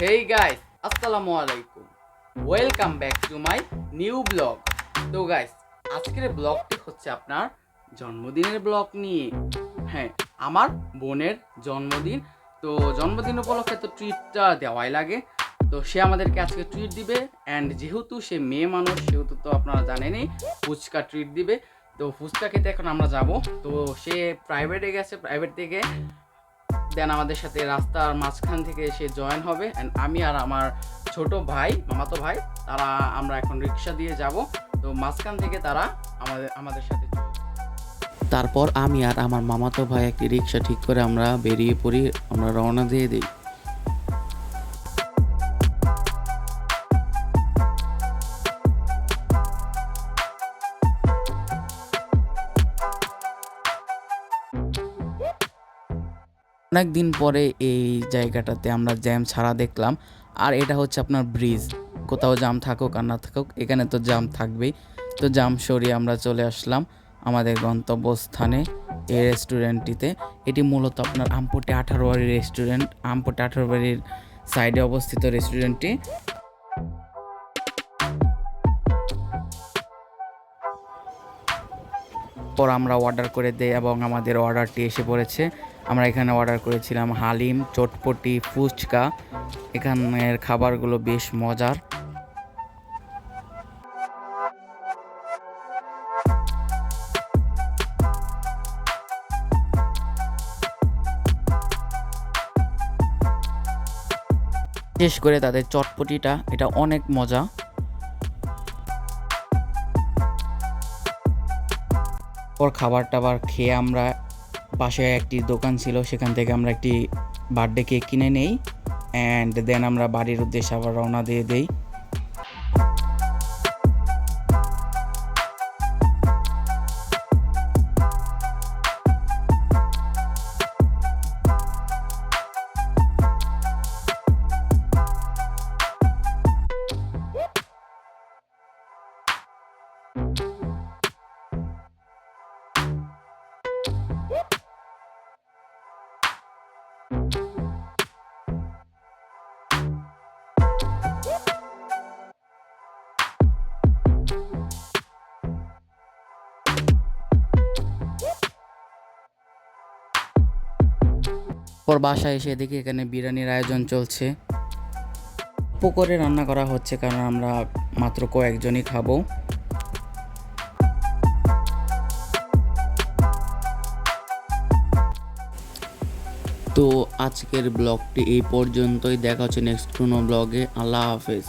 Guys আসসালামু আলাইকুম welcome back to my new blog তো গাইস আজকের ব্লগটি হচ্ছে আপনার জন্মদিনের ব্লগ নিয়ে। হ্যাঁ আমার বোনের জন্মদিন। তো জন্মদিন উপলক্ষে তো ট্রিটটা দেওয়াই লাগে। তো সে আমাদেরকে আজকে ট্রিট দিবে। অ্যান্ড যেহেতু সে মেয়ে মানুষ, সেহেতু তো আপনারা জানেনই, ফুচকা ট্রিট দিবে। তো ফুচকা খেতে এখন আমরা যাব। তো সে প্রাইভেটে গেছে প্রাইভেট থেকে। দেন আমাদের সাথে রাস্তার মাঝখান থেকে এসে জয়েন হবে অ্যান্ড আমি আর আমার ছোট ভাই, মামাতো ভাই, তারা আমরা এখন রিক্সা দিয়ে যাব। তো মাঝখান থেকে তারা আমাদের আমাদের সাথে তারপর আমি আর আমার মামাতো ভাই একটি রিক্সা ঠিক করে আমরা বেরিয়ে পড়ি, আমরা রওনা দিয়ে দিই। অনেক দিন পরে এই জায়গাটাতে আমরা জ্যাম ছাড়া দেখলাম। আর এটা হচ্ছে আপনার ব্রিজ। কোথাও জাম থাকুক আর না থাকুক, এখানে তো জাম থাকবেই। তো জাম সরিয়ে আমরা চলে আসলাম আমাদের গন্তব্যস্থানে এই রেস্টুরেন্টটিতে। এটি মূলত আপনার আমপটে আঠারোবাড়ির রেস্টুরেন্ট, আমপটে আঠারো বাড়ির সাইডে অবস্থিত রেস্টুরেন্টটি। পর আমরা অর্ডার করে দেই এবং আমাদের অর্ডারটি এসে পড়েছে। আমরা এখানে অর্ডার করেছিলাম হালিম, চটপটি, ফুচকা। এখানের খাবারগুলো বেশ মজার। বিশেষ করে তাদের চটপটিটা, এটা অনেক মজা। ওর খাবার টাবার খেয়ে আমরা পাশে একটি দোকান ছিল, সেখান থেকে আমরা একটি বার্থডে কেক কিনে নেই অ্যান্ড দেন আমরা বাড়ির উদ্দেশ্যে আবার রওনা দিয়ে দেই। পর বাসায় এসে দেখি এখানে বিরিয়ানির আয়োজন চলছে। অল্প করে রান্না করা হচ্ছে কারণ আমরা মাত্র কয়েকজনই খাব। তো আজকের ব্লগটি এই পর্যন্তই। দেখা হচ্ছে নেক্সট কোনো ব্লগে। আল্লাহ হাফেজ।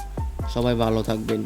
সবাই ভালো থাকবেন।